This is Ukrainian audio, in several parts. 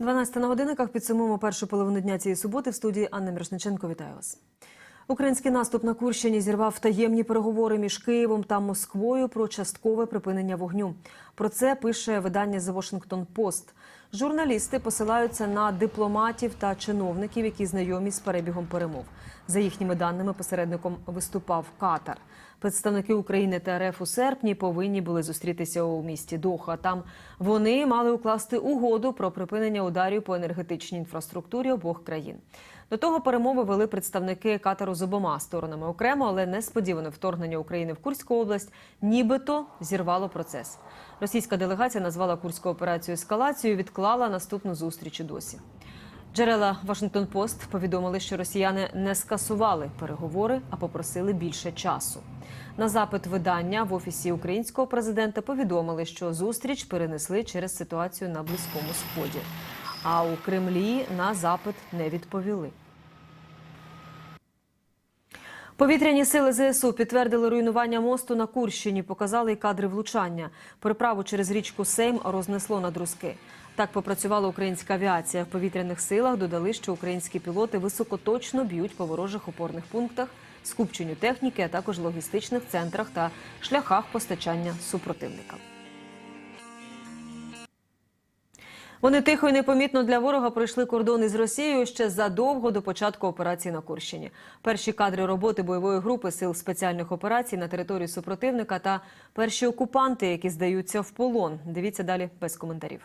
12 на годинниках підсумуємо першу половину дня цієї суботи в студії Анна Мірошниченко. Вітаю вас. Український наступ на Курщині зірвав таємні переговори між Києвом та Москвою про часткове припинення вогню. Про це пише видання The Washington Post. Журналісти посилаються на дипломатів та чиновників, які знайомі з перебігом перемов. За їхніми даними, посередником виступав Катар. Представники України та РФ у серпні повинні були зустрітися у місті Доха. Там вони мали укласти угоду про припинення ударів по енергетичній інфраструктурі обох країн. До того перемови вели представники Катару з обома сторонами окремо, але несподіване вторгнення України в Курську область нібито зірвало процес. Російська делегація назвала курську операцію ескалацією, відклала наступну зустріч досі. Джерела Вашингтон Пост повідомили, що росіяни не скасували переговори, а попросили більше часу. На запит видання в офісі українського президента повідомили, що зустріч перенесли через ситуацію на близькому сході. А у Кремлі на запит не відповіли. Повітряні сили ЗСУ підтвердили руйнування мосту на Курщині, показали й кадри влучання. Переправу через річку Сейм рознесло на друзки. Так попрацювала українська авіація. В повітряних силах додали, що українські пілоти високоточно б'ють по ворожих опорних пунктах, скупченню техніки, а також логістичних центрах та шляхах постачання супротивника. Вони тихо і непомітно для ворога пройшли кордони з Росією ще задовго до початку операції на Курщині. Перші кадри роботи бойової групи сил спеціальних операцій на території супротивника та перші окупанти, які здаються в полон. Дивіться далі без коментарів.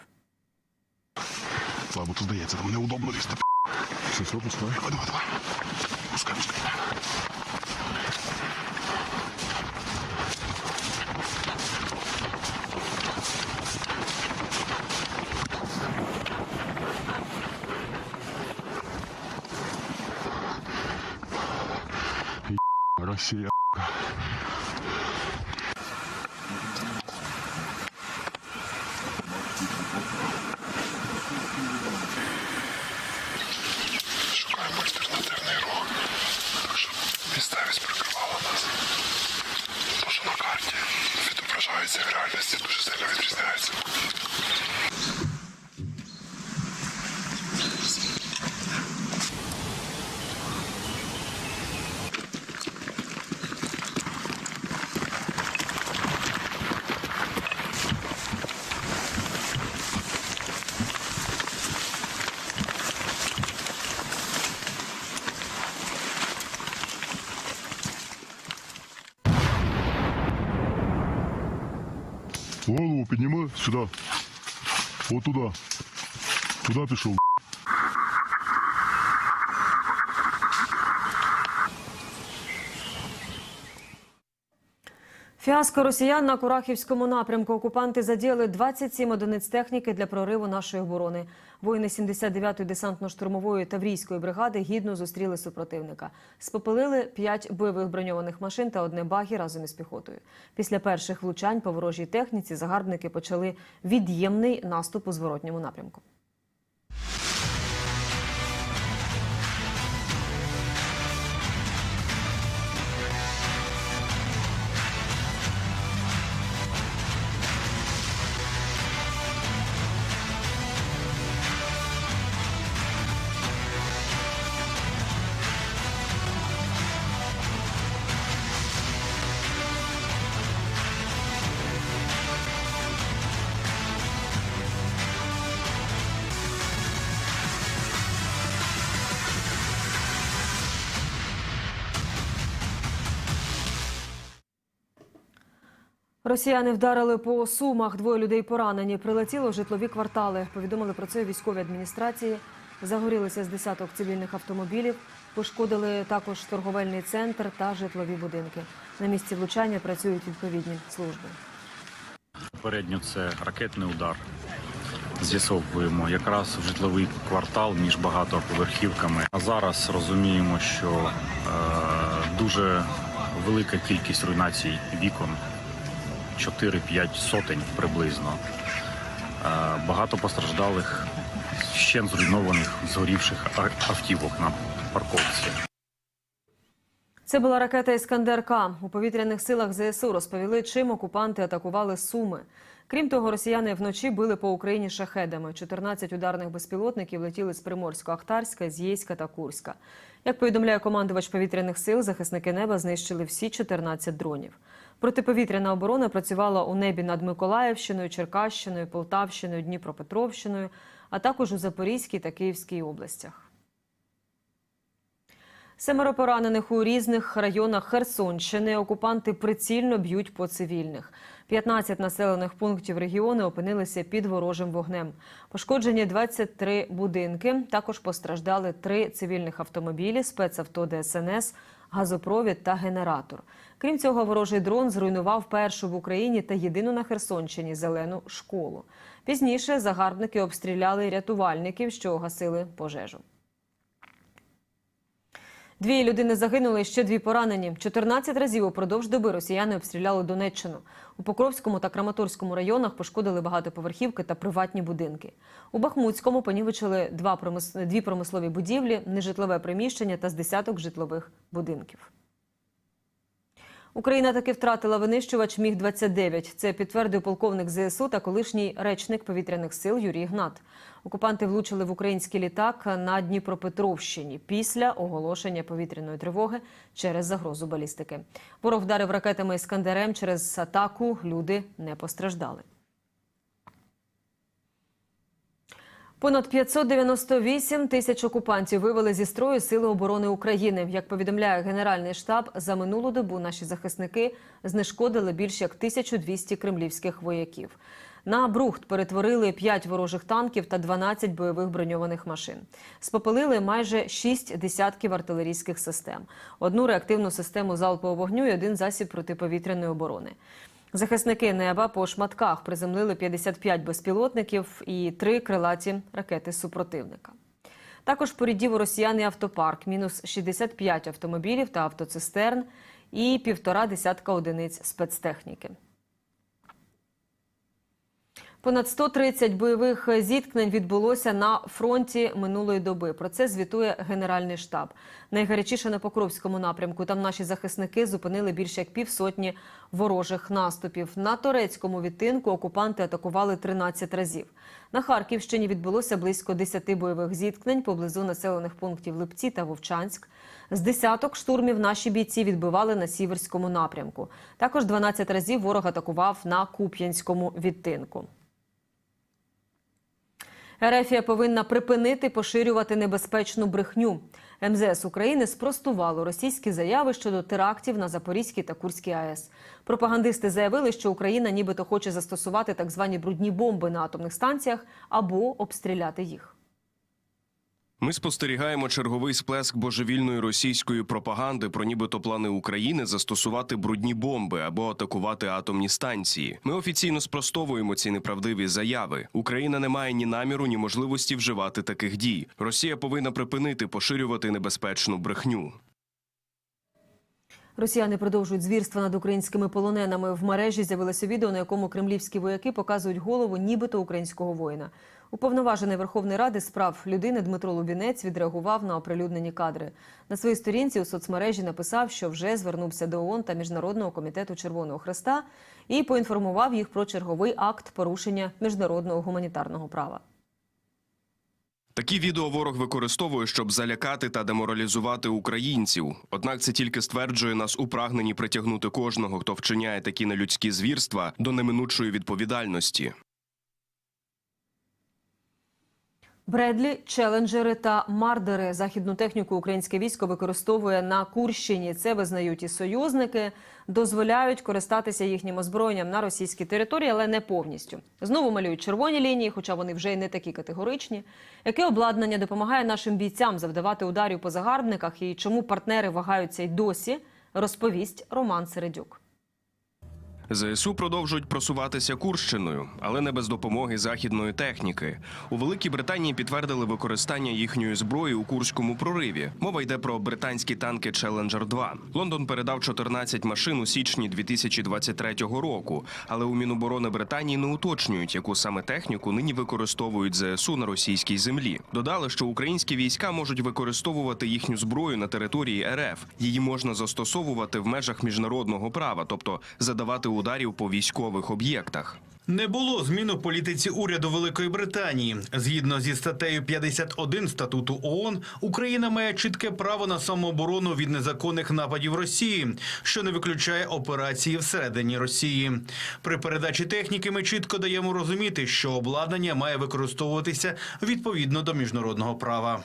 Слабо, тут здається, там неудобно лізти. Все, все, пускай. Давай, давай, давай. Пускай, пускай. Е, Росія. Шукаємо альтернативний рух. Так що місцевість прикривала нас. То, що на карті відображається в реальності, дуже сильно відрізняється. Голову підніми сюди. туда. Туди пішов. Фіаско росіян на Курахівському напрямку. Окупанти задіяли 27 одиниць техніки для прориву нашої оборони. Воїни 79-ї десантно-штурмової таврійської бригади гідно зустріли супротивника. Спопилили 5 бойових броньованих машин та одне багі разом із піхотою. Після перших влучань по ворожій техніці загарбники почали від'ємний наступ у зворотньому напрямку. Росіяни вдарили по сумах. Двоє людей поранені. Прилетіло житлові квартали. Повідомили про це у військовій адміністрації. Загорілися з десяток цивільних автомобілів. Пошкодили також торговельний центр та житлові будинки. На місці влучання працюють відповідні служби. Попередньо це ракетний удар. З'ясовуємо якраз в житловий квартал між багатоповерхівками. А зараз розуміємо, що е, дуже велика кількість руйнацій вікон 4-5 сотень приблизно. Е, багато постраждалих, ще зруйнованих, згорівших автівок на парковці. Це була ракета Іскандер К. У повітряних силах ЗСУ розповіли, чим окупанти атакували Суми. Крім того, росіяни вночі били по Україні шахедами. 14 ударних безпілотників летіли з Приморсько-Ахтарська, з Єйська та Курська. Як повідомляє командувач повітряних сил, захисники неба знищили всі 14 дронів. Протиповітряна оборона працювала у небі над Миколаївщиною, Черкащиною, Полтавщиною, Дніпропетровщиною, а також у Запорізькій та Київській областях. Семеро поранених у різних районах Херсонщини. Окупанти прицільно б'ють по цивільних. 15 населених пунктів регіону опинилися під ворожим вогнем. Пошкоджені 23 будинки. Також постраждали три цивільних автомобілі, спецавто ДСНС, газопровід та генератор. Крім цього, ворожий дрон зруйнував першу в Україні та єдину на Херсонщині зелену школу. Пізніше загарбники обстріляли рятувальників, що гасили пожежу. Дві людини загинули, ще дві поранені. 14 разів упродовж доби росіяни обстріляли Донеччину. У Покровському та Краматорському районах пошкодили багатоповерхівки та приватні будинки. У Бахмутському понівечили два дві промислові будівлі, нежитлове приміщення та з десяток житлових будинків. Україна таки втратила винищувач Міг-29. Це підтвердив полковник ЗСУ та колишній речник повітряних сил Юрій Гнат. Окупанти влучили в український літак на Дніпропетровщині після оголошення повітряної тривоги через загрозу балістики. Ворог вдарив ракетами «Іскандерем» через атаку. Люди не постраждали. Понад 598 тисяч окупантів вивели зі строю Сили оборони України. Як повідомляє Генеральний штаб, за минулу добу наші захисники знешкодили більш як 1200 кремлівських вояків. На Брухт перетворили 5 ворожих танків та 12 бойових броньованих машин. Спопилили майже 6 десятків артилерійських систем, одну реактивну систему залпового вогню і один засіб протиповітряної оборони. Захисники неба по шматках приземлили 55 безпілотників і три крилаті ракети супротивника. Також порідів у росіян і автопарк, мінус 65 автомобілів та автоцистерн і півтора десятка одиниць спецтехніки. Понад 130 бойових зіткнень відбулося на фронті минулої доби. Про це звітує Генеральний штаб. Найгарячіше на Покровському напрямку. Там наші захисники зупинили більше як півсотні ворожих наступів. На турецькому відтинку окупанти атакували 13 разів. На Харківщині відбулося близько 10 бойових зіткнень поблизу населених пунктів Липці та Вовчанськ. З десяток штурмів наші бійці відбивали на сіверському напрямку. Також 12 разів ворог атакував на Куп'янському відтинку. Ерефія повинна припинити поширювати небезпечну брехню. МЗС України спростувало російські заяви щодо терактів на Запорізькій та Курській АЕС. Пропагандисти заявили, що Україна нібито хоче застосувати так звані брудні бомби на атомних станціях або обстріляти їх. Ми спостерігаємо черговий сплеск божевільної російської пропаганди про нібито плани України застосувати брудні бомби або атакувати атомні станції. Ми офіційно спростовуємо ці неправдиві заяви. Україна не має ні наміру, ні можливості вживати таких дій. Росія повинна припинити поширювати небезпечну брехню. Росіяни продовжують звірства над українськими полоненими. В мережі з'явилося відео, на якому кремлівські вояки показують голову нібито українського воїна. Уповноважений Верховної Ради з прав людини Дмитро Лубінець відреагував на оприлюднені кадри. На своїй сторінці у соцмережі написав, що вже звернувся до ООН та Міжнародного комітету Червоного Хреста і поінформував їх про черговий акт порушення міжнародного гуманітарного права. Такі відео ворог використовує, щоб залякати та деморалізувати українців. Однак це тільки стверджує нас у прагненні притягнути кожного, хто вчиняє такі нелюдські звірства, до неминучої відповідальності. Бредлі, челенджери та мардери. Західну техніку українське військо використовує на Курщині. Це визнають і союзники, дозволяють користатися їхнім озброєнням на російській території, але не повністю. Знову малюють червоні лінії, хоча вони вже й не такі категоричні. Яке обладнання допомагає нашим бійцям завдавати ударів по загарбниках і чому партнери вагаються й досі? Розповість Роман Середюк. ЗСУ продовжують просуватися Курщиною, але не без допомоги західної техніки. У Великій Британії підтвердили використання їхньої зброї у курському прориві. Мова йде про британські танки Challenger 2 Лондон передав 14 машин у січні 2023 року. Але у Міноборони Британії не уточнюють, яку саме техніку нині використовують ЗСУ на російській землі. Додали, що українські війська можуть використовувати їхню зброю на території РФ. Її можна застосовувати в межах міжнародного права, тобто задавати ударів по військових об'єктах. Не було змін у політиці уряду Великої Британії. Згідно зі статтею 51 статуту ООН, Україна має чітке право на самооборону від незаконних нападів Росії, що не виключає операції всередині Росії. При передачі техніки ми чітко даємо розуміти, що обладнання має використовуватися відповідно до міжнародного права.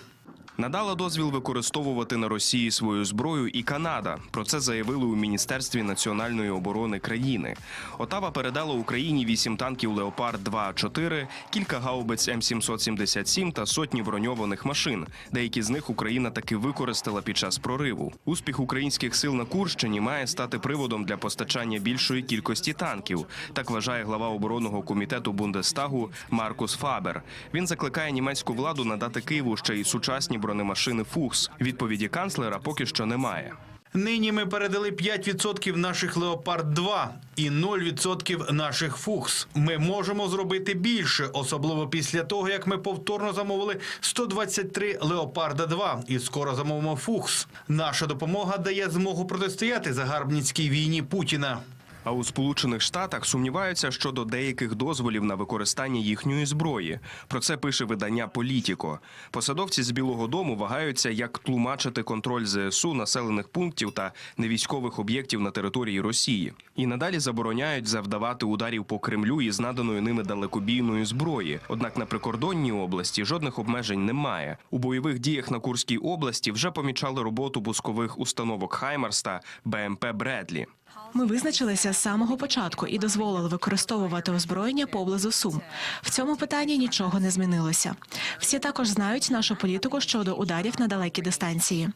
Надала дозвіл використовувати на Росії свою зброю і Канада. Про це заявили у Міністерстві національної оборони країни. Отава передала Україні вісім танків Леопард 2 4 кілька гаубиць М777 та сотні броньованих машин. Деякі з них Україна таки використала під час прориву. Успіх українських сил на Курщині має стати приводом для постачання більшої кількості танків. Так вважає глава оборонного комітету Бундестагу Маркус Фабер. Він закликає німецьку владу надати Києву ще й сучасні бронемашини Фухс. Відповіді канцлера поки що немає. Нині ми передали 5% наших Леопард 2 і 0% наших Фукс. Ми можемо зробити більше, особливо після того, як ми повторно замовили 123 Леопарда 2 і скоро замовимо Фукс. Наша допомога дає змогу протистояти загарбницькій війні Путіна. А у Сполучених Штатах сумніваються щодо деяких дозволів на використання їхньої зброї. Про це пише видання Політіко. Посадовці з Білого Дому вагаються, як тлумачити контроль ЗСУ населених пунктів та невійськових об'єктів на території Росії. І надалі забороняють завдавати ударів по Кремлю із наданою ними далекобійної зброї. Однак на прикордонній області жодних обмежень немає. У бойових діях на Курській області вже помічали роботу пускових установок Хаймарс та БМП Бредлі. Ми визначилися з самого початку і дозволили використовувати озброєння поблизу Сум. В цьому питанні нічого не змінилося. Всі також знають нашу політику щодо ударів на далекі дистанції.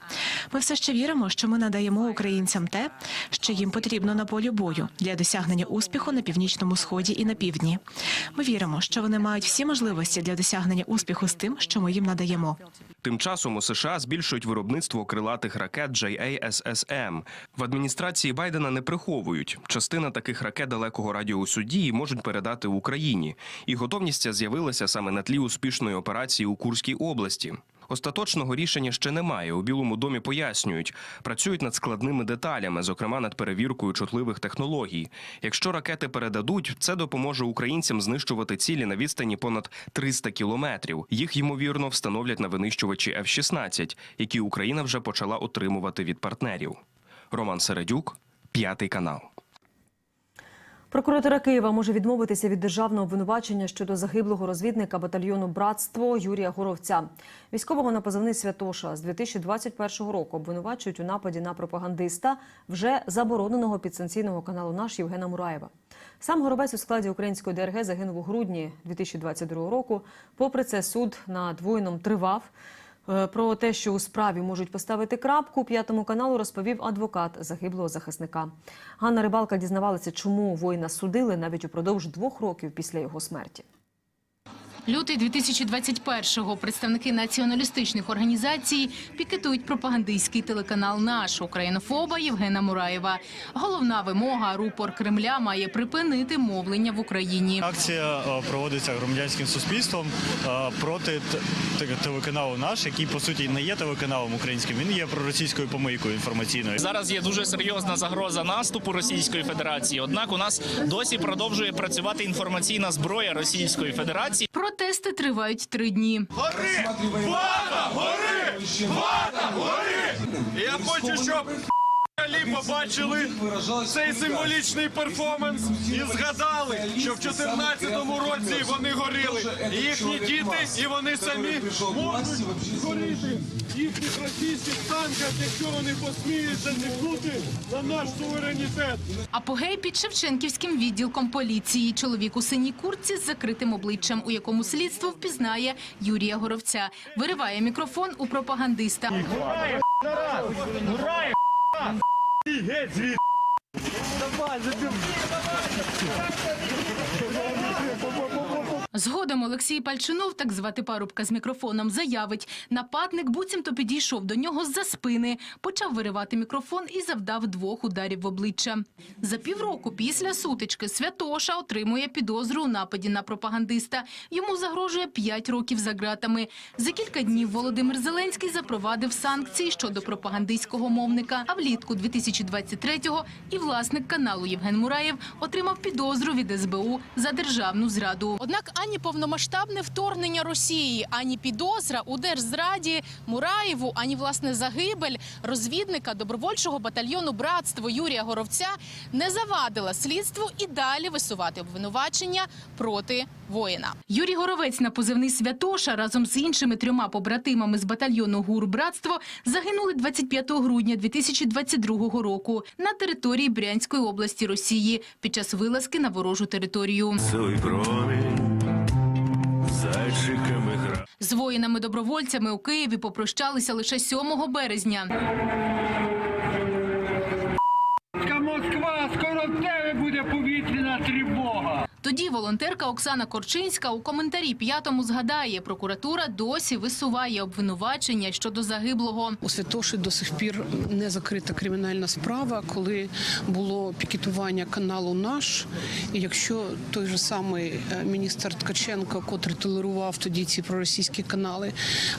Ми все ще віримо, що ми надаємо українцям те, що їм потрібно на полі бою для досягнення успіху на північному сході і на півдні. Ми віримо, що вони мають всі можливості для досягнення успіху з тим, що ми їм надаємо. Тим часом у США збільшують виробництво крилатих ракет JASSM. В адміністрації Байдена не приховують. Частина таких ракет далекого радіусу дії можуть передати Україні, і готовність з'явилася саме на тлі успішної операції у Курській області. Остаточного рішення ще немає. У Білому домі пояснюють, працюють над складними деталями, зокрема над перевіркою чутливих технологій. Якщо ракети передадуть, це допоможе українцям знищувати цілі на відстані понад 300 кілометрів. Їх ймовірно встановлять на винищувачі F-16, які Україна вже почала отримувати від партнерів. Роман Середюк, п'ятий канал. Прокуратура Києва може відмовитися від державного обвинувачення щодо загиблого розвідника батальйону Братство Юрія Горовця. Військового на позивний Святоша з 2021 року обвинувачують у нападі на пропагандиста вже забороненого підсанкційного каналу наш Євгена Мураєва. Сам Горобець у складі української ДРГ загинув у грудні 2022 року. Попри це, суд над воїном тривав. Е, Про те, що у справі можуть поставити крапку, п'ятому каналу розповів адвокат загиблого захисника. Ганна Рибалка дізнавалася, чому воїна судили навіть упродовж двох років після його смерті. Лютий 2021-го представники націоналістичних організацій пікетують пропагандистський телеканал «Наш» українофоба Євгена Мураєва. Головна вимога рупор Кремля має припинити мовлення в Україні. Акція е, проводиться громадянським суспільством е, проти телеканалу наш, який по суті не є телеканалом українським. Він є проросійською помийкою інформаційною. Зараз є дуже серйозна загроза наступу Російської Федерації. Однак у нас досі продовжує працювати інформаційна зброя Російської Федерації. Протести тривають три дні. Я хочу, щоб Алі побачили цей символічний перформанс і згадали, що в 14-му році вони горіли. І їхні діти, і вони самі можуть горіти в їхніх російських танках, якщо вони посміють зазіхнути на наш суверенітет. Апогей під Шевченківським відділком поліції. Чоловік у синій куртці з закритим обличчям, у якому слідство впізнає Юрія Горовця. Вириває мікрофон у пропагандиста. Давай, звідси! Давай, забив! Згодом Олексій Пальчинов, так звати парубка з мікрофоном, заявить, нападник буцімто підійшов до нього з-за спини, почав виривати мікрофон і завдав двох ударів в обличчя. За півроку після сутички Святоша отримує підозру у нападі на пропагандиста. Йому загрожує 5 років за ґратами. За кілька днів Володимир Зеленський запровадив санкції щодо пропагандистського мовника. А влітку 2023-го і власник каналу Євген Мураєв отримав підозру від СБУ за державну зраду. Однак ані повномасштабне вторгнення Росії, ані підозра у держзраді Мураєву, ані власне загибель розвідника добровольчого батальйону братство Юрія Горовця не завадила слідству і далі висувати обвинувачення проти воїна. Юрій Горовець на позивний Святоша разом з іншими трьома побратимами з батальйону ГУР Братство загинули 25 грудня 2022 року на території Брянської області Росії під час вилазки на ворожу територію. З воїнами-добровольцями у Києві попрощалися лише 7 березня. Москва, скоро в тебе буде повітряна тривога. Тоді волонтерка Оксана Корчинська у коментарі п'ятому згадає, прокуратура досі висуває обвинувачення щодо загиблого. У Святоші до сих пір не закрита кримінальна справа, коли було пікетування каналу Наш. І якщо той же самий е, міністр Ткаченко, котрий толерував тоді ці проросійські канали,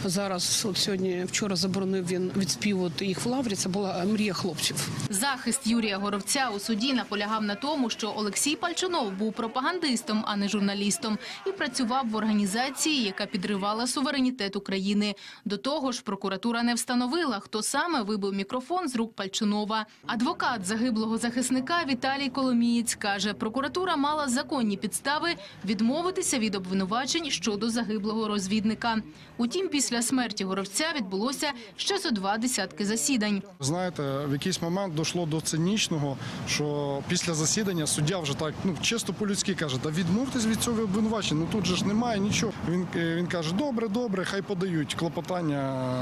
зараз от сьогодні вчора заборонив він відспівувати їх в лаврі. Це була е, мрія хлопців. Захист Юрія Горовця у суді наполягав на тому, що Олексій Пальчунов був пропагандистом, а не журналістом, і працював в організації, яка підривала суверенітет України. До того ж, прокуратура не встановила, хто саме вибив мікрофон з рук Пальчунова. Адвокат загиблого захисника Віталій Коломієць каже, прокуратура мала законні підстави відмовитися від обвинувачень щодо загиблого розвідника. Утім, після смерті Горовця відбулося ще зо два десятки засідань. Знаєте, в якийсь момент дійшло до цинічного, що після засідання суддя вже так ну чисто по-людськи каже: та відмовтесь від цього обвинувачення. Ну тут же ж немає нічого. Він е, він каже: добре, добре, хай подають клопотання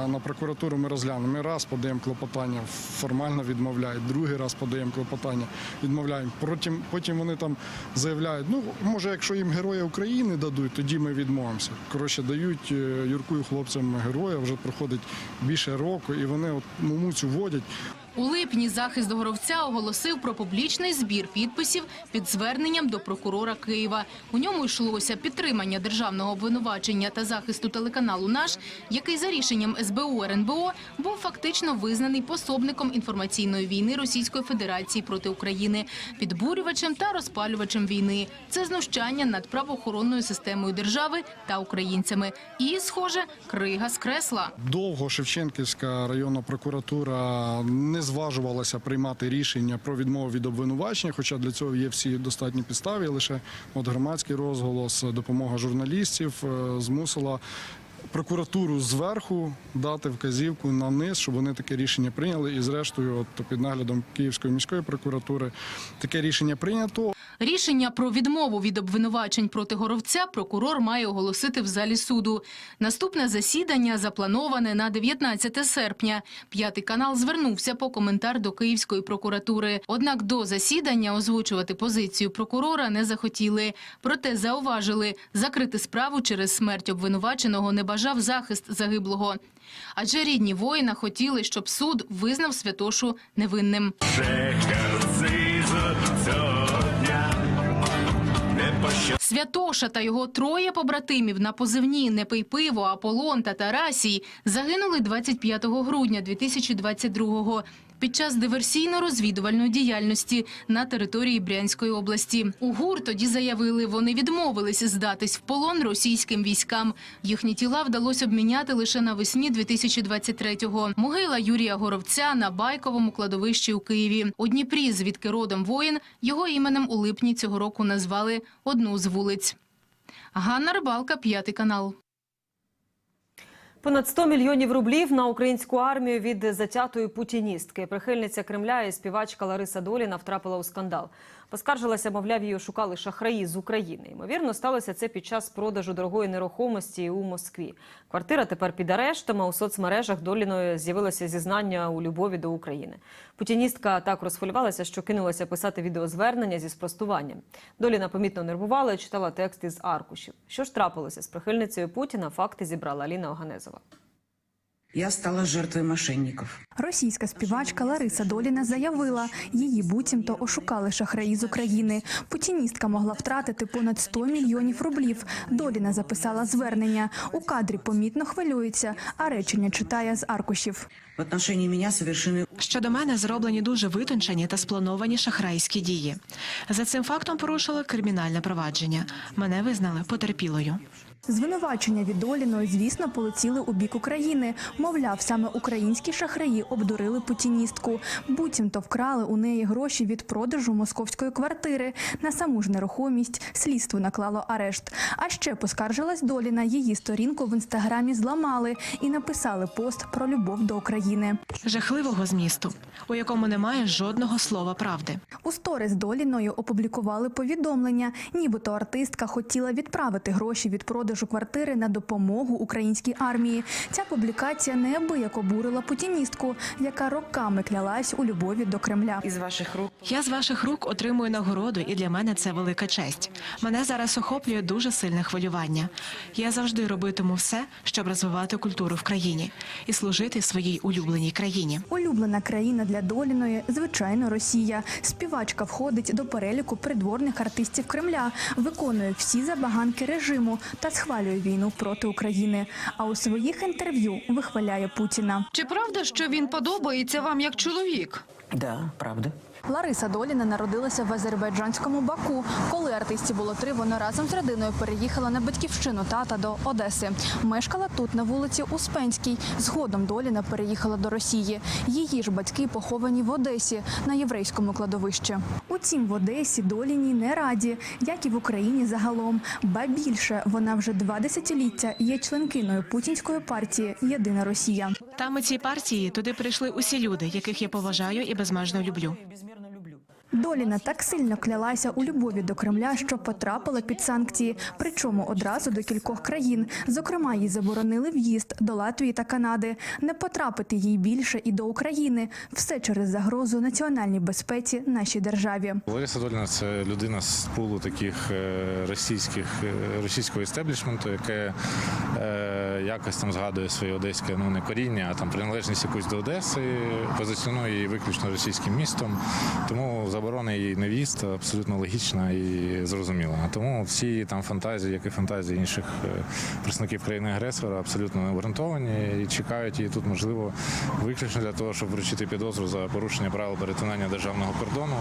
на прокуратуру. Ми розглянемо. Ми раз подаємо клопотання, формально відмовляють. Другий раз подаємо клопотання, відмовляємо. Потім потім вони там заявляють: ну може, якщо їм героя України дадуть, тоді ми відмовимося. Коротше, дають е, Юркую хлопцям героя. Вже проходить більше року, і вони от мумуцю водять. У липні захист Горовця оголосив про публічний збір підписів під зверненням до прокурора Києва. У ньому йшлося підтримання державного обвинувачення та захисту телеканалу «Наш», який за рішенням СБУ РНБО був фактично визнаний пособником інформаційної війни Російської Федерації проти України, підбурювачем та розпалювачем війни. Це знущання над правоохоронною системою держави та українцями. І, схоже, крига скресла. Довго Шевченківська районна прокуратура не зважувалася приймати рішення про відмову від обвинувачення, хоча для цього є всі достатні підстави. Лише от громадський розголос, допомога журналістів е, змусила. Прокуратуру зверху дати вказівку на низ, щоб вони таке рішення прийняли. І зрештою, от під наглядом Київської міської прокуратури таке рішення прийнято. Рішення про відмову від обвинувачень проти Горовця прокурор має оголосити в залі суду. Наступне засідання заплановане на 19 серпня. П'ятий канал звернувся по коментар до Київської прокуратури. Однак до засідання озвучувати позицію прокурора не захотіли. Проте зауважили, закрити справу через смерть обвинуваченого не бажав захист загиблого. Адже рідні воїна хотіли, щоб суд визнав Святошу невинним. Святоша та його троє побратимів на позивні «Не пиво», Аполлон та Тарасій загинули 25 грудня 2022-го під час диверсійно-розвідувальної діяльності на території Брянської області. У ГУР тоді заявили, вони відмовились здатись в полон російським військам. Їхні тіла вдалося обміняти лише навесні 2023-го. Могила Юрія Горовця на Байковому кладовищі у Києві. У Дніпрі, звідки родом воїн, його іменем у липні цього року назвали одну з вулиць. Ганна Рибалка, п'ятий канал. Понад 100 мільйонів рублів на українську армію від затятої путіністки. Прихильниця Кремля і співачка Лариса Доліна втрапила у скандал. Поскаржилася, мовляв, її шукали шахраї з України. Ймовірно, сталося це під час продажу дорогої нерухомості у Москві. Квартира тепер під арештом, а у соцмережах Доліної з'явилося зізнання у любові до України. Путіністка так розхвилювалася, що кинулася писати відеозвернення зі спростуванням. Доліна помітно нервувала читала текст із аркушів. Що ж трапилося з прихильницею Путіна? Факти зібрала Аліна Оганезова. Я стала жертвой мошенников. Російська співачка Лариса Доліна заявила, її буцімто ошукали шахраї з України. Путіністка могла втратити понад 100 мільйонів рублів. Доліна записала звернення. У кадрі помітно хвилюється, а речення читає з аркушів. В отношении меня совершены Щодо мене зроблені дуже витончені та сплановані шахрайські дії. За цим фактом порушили кримінальне провадження. Мене визнали потерпілою. Звинувачення від Доліної, звісно, полетіли у бік України. Мовляв, саме українські шахраї обдурили путіністку. Буцімто вкрали у неї гроші від продажу московської квартири. На саму ж нерухомість слідство наклало арешт. А ще поскаржилась Доліна. Її сторінку в інстаграмі зламали і написали пост про любов до України. Жахливого змісту, у якому немає жодного слова правди. У сторіс Доліною опублікували повідомлення, нібито артистка хотіла відправити гроші від продажу квартири на допомогу українській армії. Ця публікація неабияк обурила путіністку, яка роками клялась у любові до Кремля. из ваших рук. Я з ваших рук отримую нагороду, і для мене це велика честь. Мене зараз охоплює дуже сильне хвилювання. Я завжди робитиму все, щоб розвивати культуру в країні і служити своїй улюбленій країні. Улюблена країна для Доліної, звичайно, Росія. Співачка входить до переліку придворних артистів Кремля, виконує всі забаганки режиму та схвалює війну проти України. А у своїх інтерв'ю вихваляє Путіна. Чи правда, що він подобається вам як чоловік? Да, правда. Лариса Доліна народилася в азербайджанському Баку. Коли артисті було три, вона разом з родиною переїхала на батьківщину тата до Одеси. Мешкала тут на вулиці Успенській. Згодом Доліна переїхала до Росії. Її ж батьки поховані в Одесі на єврейському кладовищі. Утім, в Одесі Доліній не раді, як і в Україні загалом. Ба більше вона вже два десятиліття є членкиною путінської партії Єдина Росія. Там у цій партії туди прийшли усі люди, яких я поважаю і безмежно люблю. Доліна так сильно клялася у любові до Кремля, що потрапила під санкції, причому одразу до кількох країн. Зокрема, їй заборонили в'їзд до Латвії та Канади. Не потрапити їй більше і до України. Все через загрозу національній безпеці нашій державі. Лариса Доліна це людина з пулу таких е, російських е, російського істеблішменту, яке е, якось там згадує своє одеське ну не коріння, а там приналежність якусь до Одеси, позиціонує її виключно російським містом. Тому заборона її невіст абсолютно логічна і зрозуміла. Тому всі там фантазії, як і фантазії інших е, представників країни-агресора, абсолютно не обґрунтовані і чекають її тут, можливо, виключно для того, щоб вручити підозру за порушення правил перетинання державного кордону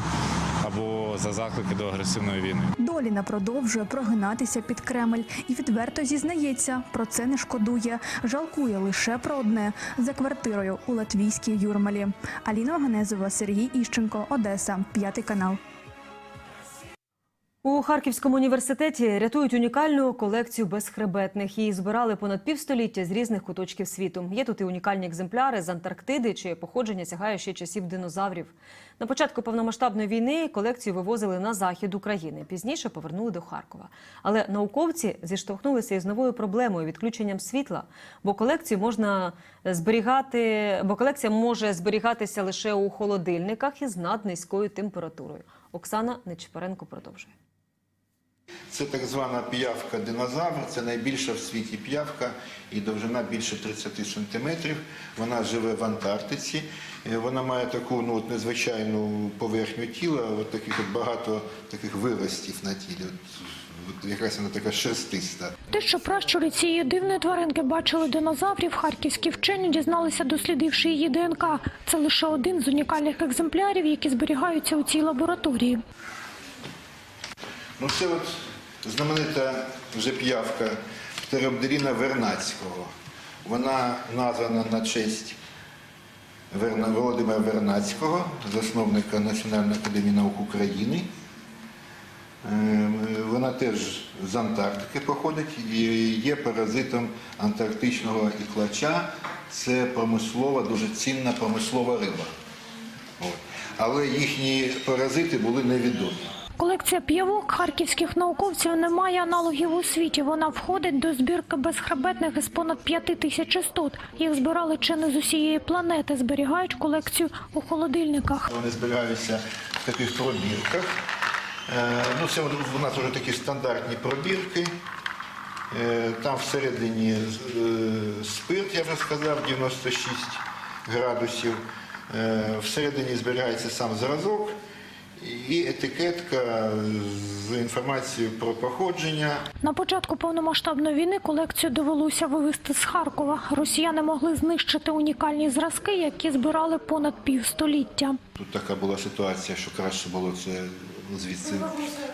або за заклики до агресивної війни. Доліна продовжує прогинатися під Кремль і відверто зізнається, про це не шкодує. Жалкує лише про одне за квартирою у латвійській Юрмалі. Аліна Оганезова, Сергій Іщенко, Одеса, п'ятий канал. У Харківському університеті рятують унікальну колекцію безхребетних. Її збирали понад півстоліття з різних куточків світу. Є тут і унікальні екземпляри з Антарктиди, чиє походження сягає ще часів динозаврів. На початку повномасштабної війни колекцію вивозили на захід України. Пізніше повернули до Харкова. Але науковці зіштовхнулися із новою проблемою відключенням світла, бо колекцію можна зберігати, бо колекція може зберігатися лише у холодильниках із наднизькою температурою. Оксана Нечипоренко продовжує. Це так звана піявка динозавр, це найбільша в світі піявка і довжина більше 30 сантиметрів. Вона живе в Антарктиці. Е, Вона має таку ну, от незвичайну поверхню тіла, от таких от багато таких виростів на тілі. От якраз вона така шерстиста. Те, що пращури цієї дивної тваринки бачили динозаврів, харківські вчені дізналися, дослідивши її ДНК. Це лише один з унікальних екземплярів, які зберігаються у цій лабораторії. Ну це от знаменита вже піявка Птеробдеріна Вернацького. Вона названа на честь Володимира Вернацького, засновника Національної академії наук України. Е, Вона теж з Антарктики походить і є паразитом антарктичного іклача. Це промислова, дуже цінна промислова риба. Але їхні паразити були невідомі. Колекція п'явок харківських науковців не має аналогів у світі. Вона входить до збірки безхребетних із понад п'яти тисяч істот. Їх збирали чи не з усієї планети, зберігають колекцію у холодильниках. Вони зберігаються в таких пробірках. Е, Ну, це у нас вже такі стандартні пробірки. Е, Там всередині е, спирт, я вже сказав, 96 градусів. Всередині зберігається сам зразок і етикетка з інформацією про походження. На початку повномасштабної війни колекцію довелося вивезти з Харкова. Росіяни могли знищити унікальні зразки, які збирали понад півстоліття. Тут така була ситуація, що краще було це звідси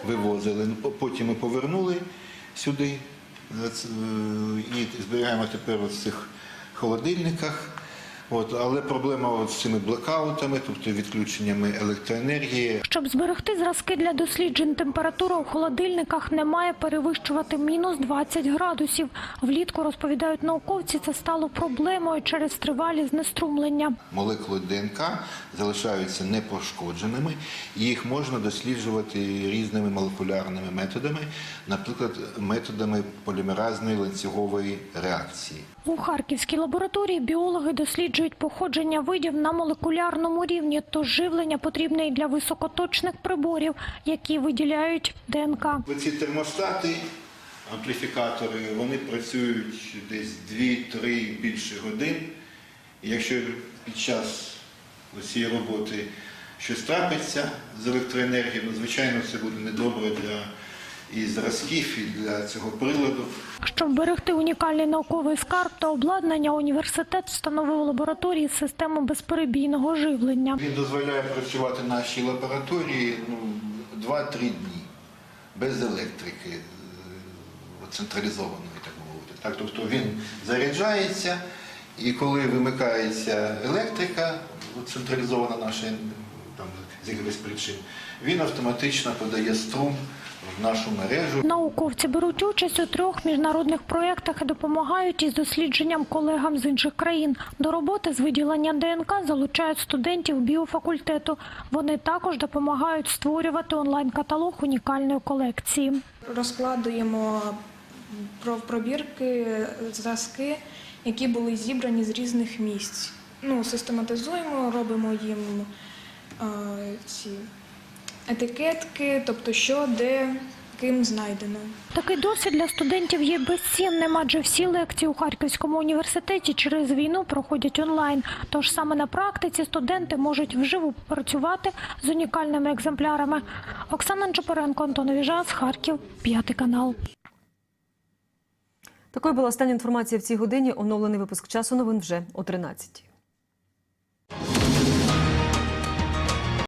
вивозили. Ну, Потім ми повернули сюди е, е, і зберігаємо тепер в цих холодильниках. От, але проблема от з цими блекаутами, тобто відключеннями електроенергії. Щоб зберегти зразки для досліджень, температура у холодильниках не має перевищувати мінус 20 градусів. Влітку розповідають науковці, це стало проблемою через тривалі знеструмлення. Молекули ДНК залишаються непошкодженими, і їх можна досліджувати різними молекулярними методами, наприклад, методами полімеразної ланцюгової реакції. У харківській лабораторії біологи досліджують походження видів на молекулярному рівні, тож живлення потрібне і для високоточних приборів, які виділяють ДНК. Ці термостати, ампліфікатори, вони працюють десь 2-3 більше годин. Якщо під час цієї роботи щось трапиться з електроенергією, ну, звичайно, це буде недобре для і зразків, і для цього приладу. Щоб берегти унікальний науковий скарб та обладнання, університет встановив лабораторії систему безперебійного живлення. Він дозволяє працювати нашій лабораторії ну, 2-3 дні без електрики, е, централізованої, так мовити. Так, тобто він заряджається, і коли вимикається електрика, централізована наша там, з якихось причин, він автоматично подає струм нашу мережу. Науковці беруть участь у трьох міжнародних проєктах і допомагають із дослідженням колегам з інших країн. До роботи з виділення ДНК залучають студентів біофакультету. Вони також допомагають створювати онлайн-каталог унікальної колекції. розкладуємо про пробірки, зразки, які були зібрані з різних місць. Ну, систематизуємо, робимо їм е, ці етикетки, тобто що, де, ким знайдено. Такий досвід для студентів є безцінним, адже всі лекції у Харківському університеті через війну проходять онлайн. Тож саме на практиці студенти можуть вживу працювати з унікальними екземплярами. Оксана Чепоренко, Антон Віжас, Харків, п'ятий канал. Такою була остання інформація в цій годині. Оновлений випуск часу новин вже о 13